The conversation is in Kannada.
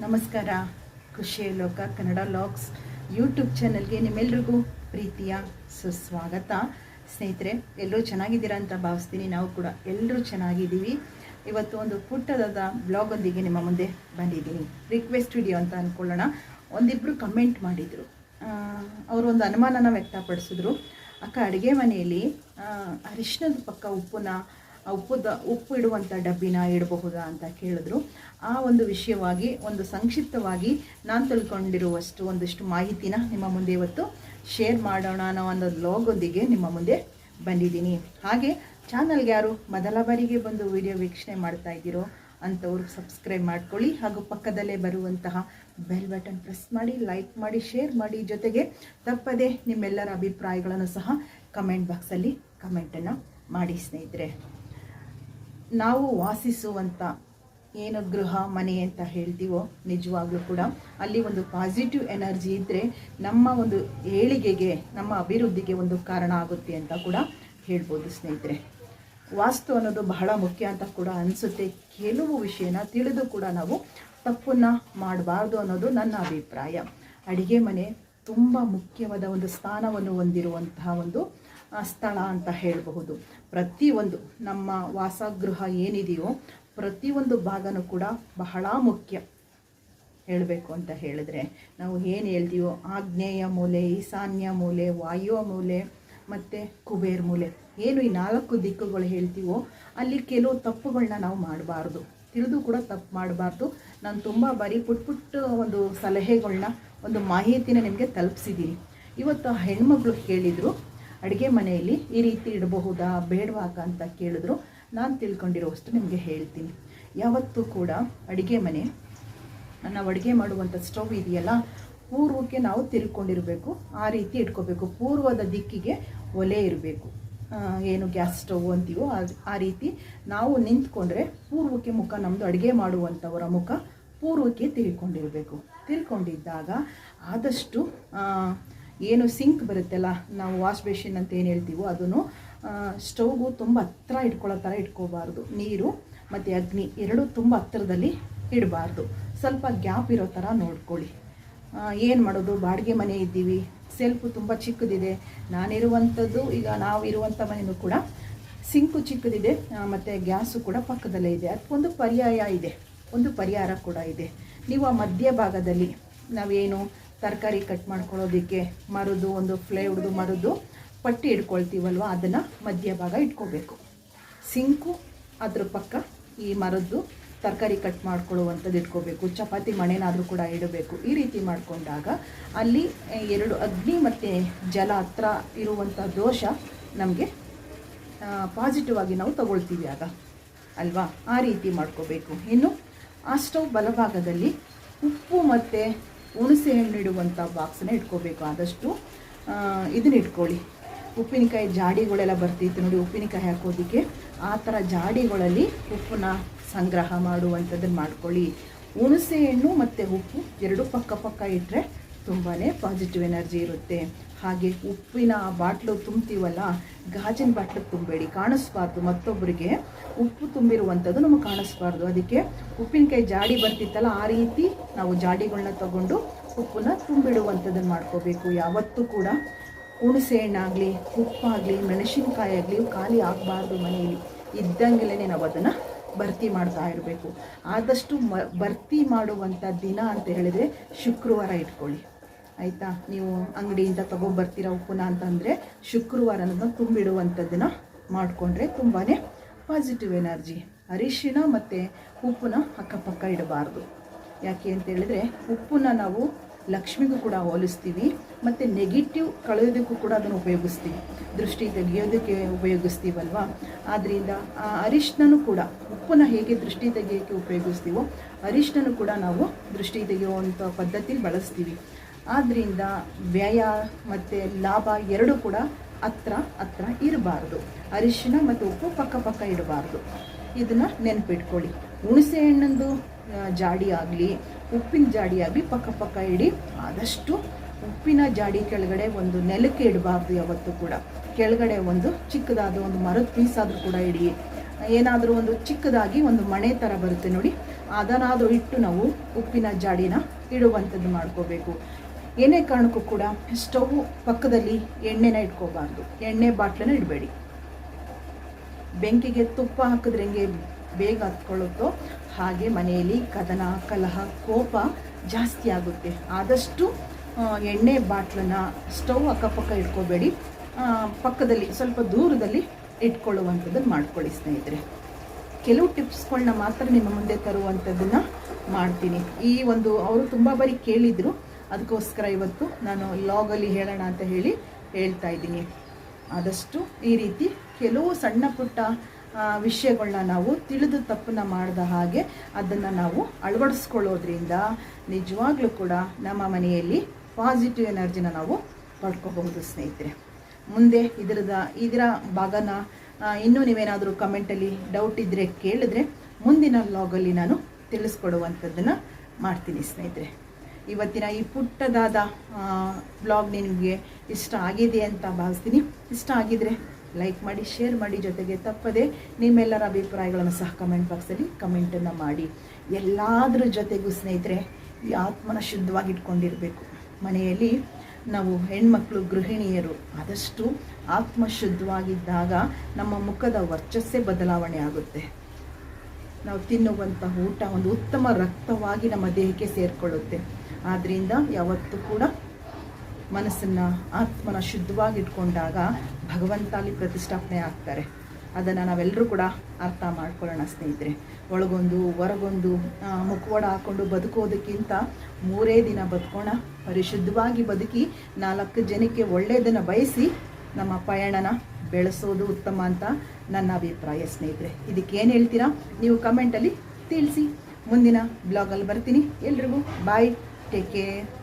ನಮಸ್ಕಾರ. ಖುಷಿಯ ಲೋಕ ಕನ್ನಡ ಲಾಗ್ಸ್ ಯೂಟ್ಯೂಬ್ ಚಾನಲ್ಗೆ ನಿಮ್ಮೆಲ್ರಿಗೂ ಪ್ರೀತಿಯ ಸುಸ್ವಾಗತ. ಸ್ನೇಹಿತರೆ, ಎಲ್ಲರೂ ಚೆನ್ನಾಗಿದ್ದೀರಾ ಅಂತ ಭಾವಿಸ್ತೀನಿ. ನಾವು ಕೂಡ ಎಲ್ಲರೂ ಚೆನ್ನಾಗಿದ್ದೀವಿ. ಇವತ್ತು ಒಂದು ಪುಟ್ಟದಾದ ಬ್ಲಾಗೊಂದಿಗೆ ನಿಮ್ಮ ಮುಂದೆ ಬಂದಿದ್ದೀನಿ. ರಿಕ್ವೆಸ್ಟ್ ವಿಡಿಯೋ ಅಂತ ಅಂದ್ಕೊಳ್ಳೋಣ ಒಂದಿಬ್ಬರು ಕಮೆಂಟ್ ಮಾಡಿದರು. ಅವರು ಒಂದು ಅನುಮಾನನ ವ್ಯಕ್ತಪಡಿಸಿದ್ರು. ಅಕ್ಕ, ಅಡುಗೆ ಮನೆಯಲ್ಲಿ ಅರಿಶಿನದ ಪಕ್ಕ ಉಪ್ಪನ್ನ ಉಪ್ಪುದ ಉಪ್ಪು ಇಡುವಂಥ ಡಬ್ಬಿನ ಇಡಬಹುದಾ ಅಂತ ಕೇಳಿದ್ರು. ಆ ಒಂದು ವಿಷಯವಾಗಿ, ಒಂದು ಸಂಕ್ಷಿಪ್ತವಾಗಿ ನಾನು ತಿಳ್ಕೊಂಡಿರುವಷ್ಟು, ಒಂದಿಷ್ಟು ಮಾಹಿತಿನ ನಿಮ್ಮ ಮುಂದೆ ಇವತ್ತು ಶೇರ್ ಮಾಡೋಣ ಅನ್ನೋ ಒಂದು ಲಾಗೊಂದಿಗೆ ನಿಮ್ಮ ಮುಂದೆ ಬಂದಿದ್ದೀನಿ. ಹಾಗೆ ಚಾನಲ್ಗೆ ಯಾರು ಮೊದಲ ಬಾರಿಗೆ ಬಂದು ವಿಡಿಯೋ ವೀಕ್ಷಣೆ ಮಾಡ್ತಾ ಇದ್ದೀರೋ ಅಂಥವ್ರು ಸಬ್ಸ್ಕ್ರೈಬ್ ಮಾಡ್ಕೊಳ್ಳಿ. ಹಾಗೂ ಪಕ್ಕದಲ್ಲೇ ಬರುವಂತಹ ಬೆಲ್ ಬಟನ್ ಪ್ರೆಸ್ ಮಾಡಿ, ಲೈಕ್ ಮಾಡಿ, ಶೇರ್ ಮಾಡಿ. ಜೊತೆಗೆ ತಪ್ಪದೆ ನಿಮ್ಮೆಲ್ಲರ ಅಭಿಪ್ರಾಯಗಳನ್ನು ಸಹ ಕಮೆಂಟ್ ಬಾಕ್ಸಲ್ಲಿ ಕಮೆಂಟನ್ನು ಮಾಡಿ ಸ್ನೇಹಿತರೆ. ನಾವು ವಾಸಿಸುವಂಥ ಏನು ಗೃಹ, ಮನೆ ಅಂತ ಹೇಳ್ತೀವೋ ನಿಜವಾಗ್ಲೂ ಕೂಡ ಅಲ್ಲಿ ಒಂದು ಪಾಸಿಟಿವ್ ಎನರ್ಜಿ ಇದ್ದರೆ ನಮ್ಮ ಒಂದು ಏಳಿಗೆಗೆ, ನಮ್ಮ ಅಭಿವೃದ್ಧಿಗೆ ಒಂದು ಕಾರಣ ಆಗುತ್ತೆ ಅಂತ ಕೂಡ ಹೇಳ್ಬೋದು ಸ್ನೇಹಿತರೆ. ವಾಸ್ತು ಅನ್ನೋದು ಬಹಳ ಮುಖ್ಯ ಅಂತ ಕೂಡ ಅನಿಸುತ್ತೆ. ಕೆಲವು ವಿಷಯನ ತಿಳಿದು ಕೂಡ ನಾವು ತಪ್ಪನ್ನು ಮಾಡಬಾರ್ದು ಅನ್ನೋದು ನನ್ನ ಅಭಿಪ್ರಾಯ. ಅಡಿಗೆ ಮನೆ ತುಂಬ ಮುಖ್ಯವಾದ ಒಂದು ಸ್ಥಾನವನ್ನು ಹೊಂದಿರುವಂತಹ ಒಂದು ಸ್ಥಳ ಅಂತ ಹೇಳಬಹುದು. ಪ್ರತಿಯೊಂದು ನಮ್ಮ ವಾಸಗೃಹ ಏನಿದೆಯೋ ಪ್ರತಿಯೊಂದು ಭಾಗನೂ ಕೂಡ ಬಹಳ ಮುಖ್ಯ. ಹೇಳಬೇಕು ಅಂತ ಹೇಳಿದ್ರೆ ನಾವು ಏನು ಹೇಳ್ತೀವೋ ಆಗ್ನೇಯ ಮೂಲೆ, ಈಶಾನ್ಯ ಮೂಲೆ ವಾಯುವ ಮೂಲೆ, ಮತ್ತು ಕುಬೇರ್ ಮೂಲೆ. ಏನು ಈ ನಾಲ್ಕು ದಿಕ್ಕುಗಳು ಹೇಳ್ತೀವೋ ಅಲ್ಲಿ ಕೆಲವು ತಪ್ಪುಗಳನ್ನ ನಾವು ಮಾಡಬಾರ್ದು. ತಿಳಿದು ಕೂಡ ತಪ್ಪು ಮಾಡಬಾರ್ದು. ನಾನು ತುಂಬ ಬಾರಿ ಪುಟ್ ಪುಟ್ಟ ಒಂದು ಸಲಹೆಗಳನ್ನ ಒಂದು ಮಾಹಿತಿನ ನಿಮಗೆ ತಲುಪಿಸಿದ್ದೀನಿ ಇವತ್ತು ಆ ಹೆಣ್ಮಗಳು ಕೇಳಿದರು ಅಡುಗೆ ಮನೆಯಲ್ಲಿ ಈ ರೀತಿ ಇಡಬಹುದಾ, ಬೇಡವಾಗ ಅಂತ ಕೇಳಿದ್ರು. ನಾನು ತಿಳ್ಕೊಂಡಿರೋವಷ್ಟು ನಿಮಗೆ ಹೇಳ್ತೀನಿ. ಯಾವತ್ತೂ ಕೂಡ ಅಡುಗೆ ಮನೆ ನಾವು ಅಡುಗೆ ಮಾಡುವಂಥ ಸ್ಟವ್ ಇದೆಯಲ್ಲ, ಪೂರ್ವಕ್ಕೆ ನಾವು ತಿರ್ಕೊಂಡಿರಬೇಕು, ಆ ರೀತಿ ಇಟ್ಕೋಬೇಕು. ಪೂರ್ವದ ದಿಕ್ಕಿಗೆ ಒಲೆ ಇರಬೇಕು. ಏನು ಗ್ಯಾಸ್ ಸ್ಟವ್ ಅಂತೀವೋ, ಆ- ರೀತಿ ನಾವು ನಿಂತ್ಕೊಂಡ್ರೆ ಪೂರ್ವಕ್ಕೆ ಮುಖ ನಮ್ಮದು ಅಡುಗೆ ಮಾಡುವಂಥವರ ಮುಖ ಪೂರ್ವಕ್ಕೆ ತಿರ್ಕೊಂಡಿರಬೇಕು. ತಿರ್ಕೊಂಡಿದ್ದಾಗ ಆದಷ್ಟು ಏನು ಸಿಂಕ್ ಬರುತ್ತಲ್ಲ, ನಾವು ವಾಶ್ ಬೇಷಿನ್ ಅಂತ ಏನು ಹೇಳ್ತೀವೋ ಅದನ್ನು ಸ್ಟೌಗು ತುಂಬ ಹತ್ತಿರ ಇಟ್ಕೊಳ್ಳೋ ಥರ ಇಟ್ಕೋಬಾರ್ದು. ನೀರು ಮತ್ತು ಅಗ್ನಿ ಎರಡೂ ತುಂಬ ಹತ್ತಿರದಲ್ಲಿ ಇಡಬಾರ್ದು. ಸ್ವಲ್ಪ ಗ್ಯಾಪ್ ಇರೋ ಥರ ನೋಡ್ಕೊಳ್ಳಿ. ಏನು ಮಾಡೋದು? ಬಾಡಿಗೆ ಮನೆ ಇದ್ದೀವಿ. ಸೆಲ್ಫು ತುಂಬ ಚಿಕ್ಕದಿದೆ. ನಾನಿರುವಂಥದ್ದು, ಈಗ ನಾವು ಇರುವಂಥ ಮನೆಯೂ ಕೂಡ ಸಿಂಕು ಚಿಕ್ಕದಿದೆ ಮತ್ತು ಗ್ಯಾಸು ಕೂಡ ಪಕ್ಕದಲ್ಲೇ ಇದೆ. ಅದಕ್ಕೊಂದು ಪರ್ಯಾಯ ಇದೆ. ಒಂದು ಪರಿಹಾರ ಕೂಡ ಇದೆ. ನೀವು ಆ ಮಧ್ಯಭಾಗದಲ್ಲಿ ನಾವೇನು ತರಕಾರಿ ಕಟ್ ಮಾಡ್ಕೊಳ್ಳೋದಕ್ಕೆ ಮರದ್ದು ಒಂದು ಫ್ಲೇವ್ಡ್ದು ಮರದ್ದು ಪಟ್ಟಿ ಇಟ್ಕೊಳ್ತೀವಲ್ವ? ಅದನ್ನು ಮಧ್ಯಭಾಗ ಇಟ್ಕೋಬೇಕು. ಸಿಂಕು ಅದ್ರ ಪಕ್ಕ ಈ ಮರದ್ದು ತರಕಾರಿ ಕಟ್ ಮಾಡ್ಕೊಳ್ಳುವಂಥದ್ದು ಇಟ್ಕೋಬೇಕು. ಚಪಾತಿ ಮಣೆನಾದರೂ ಕೂಡ ಇಡಬೇಕು. ಈ ರೀತಿ ಮಾಡಿಕೊಂಡಾಗ ಅಲ್ಲಿ ಎರಡು ಅಗ್ನಿ ಮತ್ತು ಜಲ ಹತ್ರ ಇರುವಂಥ ದೋಷ ನಮಗೆ ಪಾಸಿಟಿವ್ ಆಗಿ ನಾವು ತಗೊಳ್ತೀವಿ ಆಗ. ಅಲ್ವಾ? ಆ ರೀತಿ ಮಾಡ್ಕೋಬೇಕು. ಇನ್ನು ಆ ಸ್ಟವ್ ಬಲಭಾಗದಲ್ಲಿ ಉಪ್ಪು ಮತ್ತು ಹುಣಸೆ ಹಣ್ಣು ಇಡುವಂಥ ಬಾಕ್ಸನ್ನ ಇಟ್ಕೋಬೇಕು ಆದಷ್ಟು. ಇದನ್ನ ಇಟ್ಕೊಳ್ಳಿ. ಉಪ್ಪಿನಕಾಯಿ ಜಾಡಿಗಳೆಲ್ಲ ಬರ್ತಿತ್ತು ನೋಡಿ, ಉಪ್ಪಿನಕಾಯಿ ಹಾಕೋದಕ್ಕೆ. ಆ ಥರ ಜಾಡಿಗಳಲ್ಲಿ ಉಪ್ಪನ್ನ ಸಂಗ್ರಹ ಮಾಡುವಂಥದ್ದನ್ನು ಮಾಡ್ಕೊಳ್ಳಿ. ಹುಣಸೆ ಹಣ್ಣು ಮತ್ತು ಉಪ್ಪು ಎರಡು ಪಕ್ಕ ಪಕ್ಕ ಇಟ್ಟರೆ ತುಂಬಾ ಪಾಸಿಟಿವ್ ಎನರ್ಜಿ ಇರುತ್ತೆ. ಹಾಗೆ ಉಪ್ಪಿನ ಬಾಟ್ಲು ತುಂಬ್ತೀವಲ್ಲ, ಗಾಜಿನ ಬಾಟ್ಲು ತುಂಬಬೇಡಿ, ಕಾಣಿಸ್ಬಾರ್ದು. ಮತ್ತೊಬ್ಬರಿಗೆ ಉಪ್ಪು ತುಂಬಿರುವಂಥದ್ದು ನಮಗೆ ಕಾಣಿಸ್ಬಾರ್ದು. ಅದಕ್ಕೆ ಉಪ್ಪಿನಕಾಯಿ ಜಾಡಿ ಬರ್ತಿತ್ತಲ್ಲ, ಆ ರೀತಿ ನಾವು ಜಾಡಿಗಳನ್ನ ತಗೊಂಡು ಉಪ್ಪನ್ನ ತುಂಬಿಡುವಂಥದ್ದನ್ನು ಮಾಡ್ಕೋಬೇಕು. ಯಾವತ್ತೂ ಕೂಡ ಹುಣಸೆ ಹಣ್ಣಾಗಲಿ, ಉಪ್ಪಾಗಲಿ ಮೆಣಸಿನ್ಕಾಯಿ ಆಗಲಿ ಖಾಲಿ ಆಗಬಾರ್ದು ಮನೆಯಲ್ಲಿ. ಇದ್ದಂಗೆಲೇ ನಾವು ಅದನ್ನು ಭರ್ತಿ ಮಾಡ್ತಾ ಇರಬೇಕು. ಆದಷ್ಟು ಮ, ಭರ್ತಿ ಮಾಡುವಂಥ ದಿನ ಅಂತ ಹೇಳಿದರೆ ಶುಕ್ರವಾರ ಇಟ್ಕೊಳ್ಳಿ. ಆಯಿತಾ? ನೀವು ಅಂಗಡಿಯಿಂದ ತಗೊಬರ್ತೀರ ಉಪ್ಪುನ ಅಂತಂದರೆ ಶುಕ್ರವಾರ ಅನ್ನೋದನ್ನ ತುಂಬಿಡುವಂಥದ್ದನ್ನು ಮಾಡಿಕೊಂಡ್ರೆ ತುಂಬಾ ಪಾಸಿಟಿವ್ ಎನರ್ಜಿ ಅರಿಶಿನ ಮತ್ತು ಉಪ್ಪುನ ಅಕ್ಕಪಕ್ಕ ಇಡಬಾರ್ದು. ಯಾಕೆ ಅಂತ ಹೇಳಿದ್ರೆ ಉಪ್ಪನ್ನ ನಾವು ಲಕ್ಷ್ಮಿಗೂ ಕೂಡ ಹೋಲಿಸ್ತೀವಿ, ಮತ್ತು ನೆಗೆಟಿವ್ ಕಳೆಯೋದಕ್ಕೂ ಕೂಡ ಅದನ್ನು ಉಪಯೋಗಿಸ್ತೀವಿ. ದೃಷ್ಟಿ ತೆಗೆಯೋದಕ್ಕೆ ಉಪಯೋಗಿಸ್ತೀವಲ್ವಾ? ಆದ್ದರಿಂದ ಆ ಅರಿಶಿನೂ ಕೂಡ ಉಪ್ಪನ್ನ ಹೇಗೆ ದೃಷ್ಟಿ ತೆಗೆಯೋಕ್ಕೆ ಉಪಯೋಗಿಸ್ತೀವೋ ಅರಿಶಿನೂ ಕೂಡ ನಾವು ದೃಷ್ಟಿ ತೆಗೆಯುವಂಥ ಪದ್ಧತಿಲಿ ಬಳಸ್ತೀವಿ. ಆದ್ದರಿಂದ ವ್ಯಯ ಮತ್ತು ಲಾಭ ಎರಡೂ ಕೂಡ ಹತ್ರ ಹತ್ರ ಇರಬಾರ್ದು. ಅರಿಶಿನ ಮತ್ತು ಉಪ್ಪು ಪಕ್ಕ ಪಕ್ಕ ಇಡಬಾರ್ದು. ಇದನ್ನು ನೆನಪಿಟ್ಕೊಳ್ಳಿ. ಹುಣಸೆ ಹಣ್ಣಂದು ಜಾಡಿ ಆಗಲಿ, ಉಪ್ಪಿನ ಜಾಡಿ ಆಗಲಿ ಪಕ್ಕ ಪಕ್ಕ ಇಡಿ. ಆದಷ್ಟು ಉಪ್ಪಿನ ಜಾಡಿ ಕೆಳಗಡೆ ಒಂದು ನೆಲಕ್ಕೆ ಇಡಬಾರ್ದು ಯಾವತ್ತೂ ಕೂಡ. ಕೆಳಗಡೆ ಒಂದು ಚಿಕ್ಕದಾದ ಒಂದು ಮರದ ಪೀಸ್ ಆದರೂ ಕೂಡ ಇಡಿ. ಏನಾದರೂ ಒಂದು ಚಿಕ್ಕದಾಗಿ ಒಂದು ಮಣೆ ಥರ ಬರುತ್ತೆ ನೋಡಿ. ಅದನ್ನಾದರೂ ಇಟ್ಟು ನಾವು ಉಪ್ಪಿನ ಜಾಡಿನ ಇಡುವಂಥದ್ದು ಮಾಡ್ಕೋಬೇಕು. ಏನೇ ಕಾರಣಕ್ಕೂ ಕೂಡ ಸ್ಟವ್ ಪಕ್ಕದಲ್ಲಿ ಎಣ್ಣೆನ ಇಟ್ಕೋಬಾರ್ದು. ಎಣ್ಣೆ ಬಾಟ್ಲನ್ನ ಇಡಬೇಡಿ. ಬೆಂಕಿಗೆ ತುಪ್ಪ ಹಾಕಿದ್ರೆ ಹೆಂಗೆ ಬೇಗ ಹತ್ಕೊಳ್ಳುತ್ತೋ ಹಾಗೆ ಮನೆಯಲ್ಲಿ ಕದನ, ಕಲಹ, ಕೋಪ ಜಾಸ್ತಿ ಆಗುತ್ತೆ. ಆದಷ್ಟು ಎಣ್ಣೆ ಬಾಟ್ಲನ್ನು ಸ್ಟವ್ ಅಕ್ಕಪಕ್ಕ ಇಟ್ಕೋಬೇಡಿ. ಪಕ್ಕದಲ್ಲಿ, ಸ್ವಲ್ಪ ದೂರದಲ್ಲಿ ಇಟ್ಕೊಳ್ಳುವಂಥದ್ದನ್ನು ಮಾಡ್ಕೊಳ್ಳಿ ಸ್ನೇಹಿತರೆ. ಕೆಲವು ಟಿಪ್ಸ್ಗಳನ್ನ ಮಾತ್ರ ನಿಮ್ಮ ಮುಂದೆ ತರುವಂಥದ್ದನ್ನು ಮಾಡ್ತೀನಿ. ಈ ಒಂದು, ಅವರು ತುಂಬ ಬಾರಿ ಕೇಳಿದರು. ಅದಕ್ಕೋಸ್ಕರ ಇವತ್ತು ನಾನು ಲಾಗಲ್ಲಿ ಹೇಳೋಣ ಅಂತ ಹೇಳಿ ಹೇಳ್ತಾ ಇದ್ದೀನಿ. ಆದಷ್ಟು ಈ ರೀತಿ ಕೆಲವು ಸಣ್ಣ ಪುಟ್ಟ ವಿಷಯಗಳನ್ನ ನಾವು ತಿಳಿದು ತಪ್ಪನ್ನ ಮಾಡಿದ ಹಾಗೆ ಅದನ್ನು ನಾವು ಅಳವಡಿಸ್ಕೊಳ್ಳೋದ್ರಿಂದ ನಿಜವಾಗ್ಲೂ ಕೂಡ ನಮ್ಮ ಮನೆಯಲ್ಲಿ ಪಾಸಿಟಿವ್ ಎನರ್ಜಿನ ನಾವು ಪಡ್ಕೋಬಹುದು ಸ್ನೇಹಿತರೆ. ಮುಂದೆ ಇದರದ, ಇದರ ಭಾಗನ ಇನ್ನೂ ನೀವೇನಾದರೂ ಕಮೆಂಟಲ್ಲಿ ಡೌಟ್ ಇದ್ದರೆ ಕೇಳಿದ್ರೆ ಮುಂದಿನ ಲಾಗಲ್ಲಿ ನಾನು ತಿಳಿಸ್ಕೊಡುವಂಥದ್ದನ್ನು ಮಾಡ್ತೀನಿ ಸ್ನೇಹಿತರೆ. ಇವತ್ತಿನ ಈ ಪುಟ್ಟದಾದ ಬ್ಲಾಗ್ ನಿಮಗೆ ಇಷ್ಟ ಆಗಿದೆ ಅಂತ ಭಾವಿಸ್ತೀನಿ. ಇಷ್ಟ ಆಗಿದ್ರೆ ಲೈಕ್ ಮಾಡಿ ಶೇರ್ ಮಾಡಿ ಜೊತೆಗೆ ತಪ್ಪದೆ ನಿಮ್ಮೆಲ್ಲರ ಅಭಿಪ್ರಾಯಗಳನ್ನು ಸಹ ಕಮೆಂಟ್ ಬಾಕ್ಸಲ್ಲಿ ಕಮೆಂಟನ್ನು ಮಾಡಿ. ಎಲ್ಲಾದ್ರ ಜೊತೆಗೂ ಸ್ನೇಹಿತರೆ, ಈ ಆತ್ಮನ ಶುದ್ಧವಾಗಿಟ್ಕೊಂಡಿರಬೇಕು. ಮನೆಯಲ್ಲಿ ನಾವು ಹೆಣ್ಮಕ್ಳು, ಗೃಹಿಣಿಯರು ಆದಷ್ಟು ಆತ್ಮ ಶುದ್ಧವಾಗಿದ್ದಾಗ ನಮ್ಮ ಮುಖದ ವರ್ಚಸ್ಸೇ ಬದಲಾವಣೆ ಆಗುತ್ತೆ. ನಾವು ತಿನ್ನುವಂಥ ಊಟ ಒಂದು ಉತ್ತಮ ರಕ್ತವಾಗಿ ನಮ್ಮ ದೇಹಕ್ಕೆ ಸೇರಿಕೊಳ್ಳುತ್ತೆ. ಆದ್ದರಿಂದ ಯಾವತ್ತೂ ಕೂಡ ಮನಸ್ಸನ್ನು ಆತ್ಮನ ಶುದ್ಧವಾಗಿ ಭಗವಂತ ಅಲ್ಲಿ ಪ್ರತಿಷ್ಠಾಪನೆ ಆಗ್ತಾರೆ. ಅದನ್ನು ನಾವೆಲ್ಲರೂ ಕೂಡ ಅರ್ಥ ಮಾಡ್ಕೊಳ್ಳೋಣ ಸ್ನೇಹಿತರೆ. ಒಳಗೊಂದು, ಹೊರಗೊಂದು ಮುಖವಾಡ ಹಾಕ್ಕೊಂಡು ಬದುಕೋದಕ್ಕಿಂತ ಮೂರೇ ದಿನ ಬದುಕೋಣ. ಪರಿಶುದ್ಧವಾಗಿ ಬದುಕಿ ನಾಲ್ಕು ಜನಕ್ಕೆ ಒಳ್ಳೆಯದನ್ನು ಬಯಸಿ ನಮ್ಮ ಪಯಣನ ಬೆಳೆಸೋದು ಉತ್ತಮ ಅಂತ ನನ್ನ ಅಭಿಪ್ರಾಯ ಸ್ನೇಹಿತರೆ. ಇದಕ್ಕೆ ಏನು ಹೇಳ್ತೀರಾ? ನೀವು ಕಮೆಂಟಲ್ಲಿ ತಿಳಿಸಿ. ಮುಂದಿನ ಬ್ಲಾಗಲ್ಲಿ ಬರ್ತೀನಿ. ಎಲ್ರಿಗೂ ಬಾಯ್ টেক কেয়ার